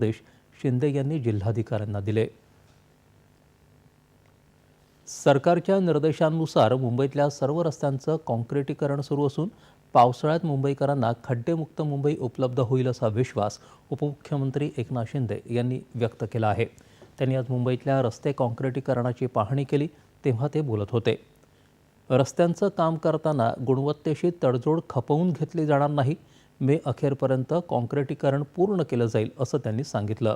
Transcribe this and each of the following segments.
निर्देश शिंदे यांनी जिल्हाधिकाऱ्यांना दिले. सरकारच्या निर्देशांनुसार मुंबईतल्या सर्व रस्त्यांचं काँक्रिटीकरण सुरू असून पावसाळ्यात मुंबईकरांना खड्डेमुक्त मुंबई उपलब्ध होईल असा विश्वास उपमुख्यमंत्री एकनाथ शिंदे यांनी व्यक्त केला आहे. त्यांनी आज मुंबईतल्या रस्ते काँक्रिटीकरणाची पाहणी केली तेव्हा ते बोलत होते. रस्त्यांचं काम करताना गुणवत्तेशी तडजोड खपवून घेतली जाणार नाही मे अखेरपर्यंत काँक्रिटीकरण पूर्ण केलं जाईल असं त्यांनी सांगितलं.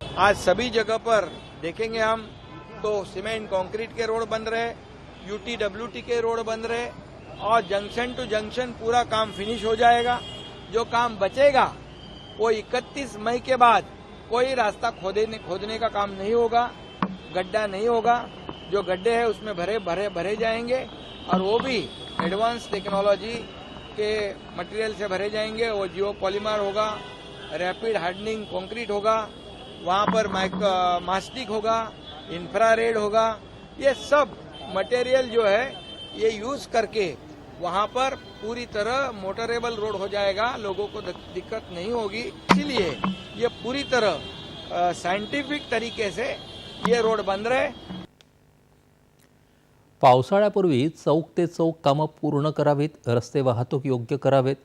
आज सभी जगह पर देखेंगे हम तो सीमेंट कंक्रीट के रोड बन रहे यूटी डब्ल्यूटी के रोड बन रहे, और जंक्शन टू जंक्शन पूरा काम फिनिश हो जाएगा। जो काम बचेगा, वो 31 मई के बाद कोई रास्ता खोदने खोदने का काम नहीं होगा, गड्ढा नहीं होगा। जो गड्ढे हैं उसमें भरे भरे भरे जाएँगे और वो भी एडवांस टेक्नोलॉजी के मटेरियल से भरे जाएँगे। वो जियो पॉलीमर होगा रैपिड हार्डनिंग कंक्रीट होगा, वहाँ पर मास्टिक होगा इंफ्रारेड होगा। ये सब मटेरियल जो है, ये यूज़ करके वहाँ पर पूरी तरह मोटरेबल रोड हो जाएगा। लोगों को दिक्कत नहीं होगी। इसीलिए ये पूरी तरह साइंटिफिक तरीके से ये रोड बन रहे पावसाळ्यापूर्वी चौक ते चौक कामं पूर्ण करावीत रस्ते वाहतूक योग्य करावेत.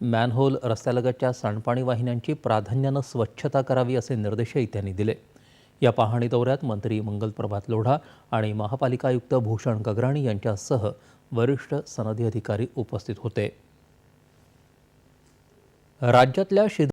मॅनहोल रस्त्यालगतच्या सांडपाणी वाहिन्यांची प्राधान्यानं स्वच्छता करावी असे निर्देशही त्यांनी दिले. या पाहणी दौऱ्यात मंत्री मंगलप्रभात लोढा आणि महापालिका आयुक्त भूषण गगराणी यांच्यासह वरिष्ठ सनदी अधिकारी उपस्थित होते. राज्यातल्या